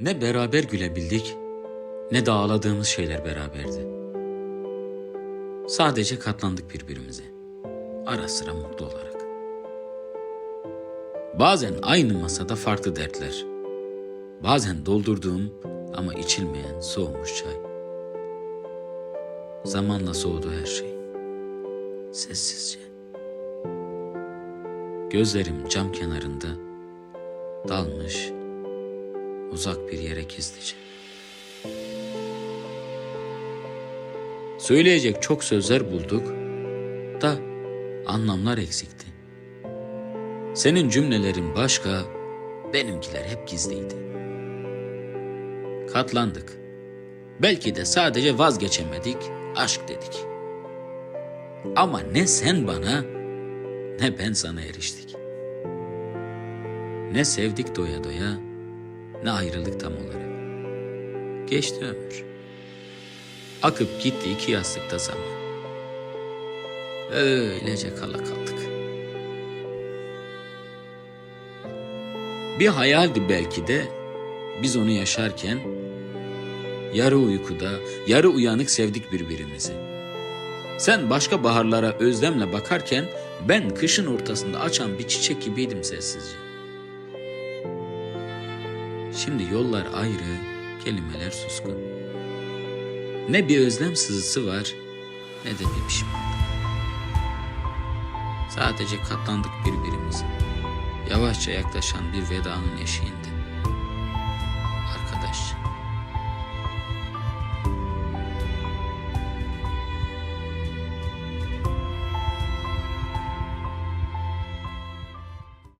Ne beraber gülebildik ne de ağladığımız şeyler beraberdi. Sadece katlandık birbirimize. Ara sıra mutlu olarak. Bazen aynı masada farklı dertler. Bazen doldurduğum ama içilmeyen soğumuş çay. Zamanla soğudu her şey. Sessizce. Gözlerim cam kenarında dalmış uzak bir yere gizlice. Söyleyecek çok sözler bulduk da anlamlar eksikti. Senin cümlelerin başka, benimkiler hep gizliydi. Katlandık. Belki de sadece vazgeçemedik, aşk dedik. Ama ne sen bana ne ben sana eriştik. Ne sevdik doya doya, ne ayrıldık tam olarak. Geçti ömür. Akıp gitti iki yastıkta zaman. Öylece kala kaldık. Bir hayaldi belki de biz onu yaşarken yarı uykuda, yarı uyanık sevdik birbirimizi. Sen başka baharlara özlemle bakarken ben kışın ortasında açan bir çiçek gibiydim sessizce. Şimdi yollar ayrı, kelimeler suskun. Ne bir özlem sızısı var ne de bir pişmanlık. Sadece katlandık birbirimize. Yavaşça yaklaşan bir vedanın eşiğinde.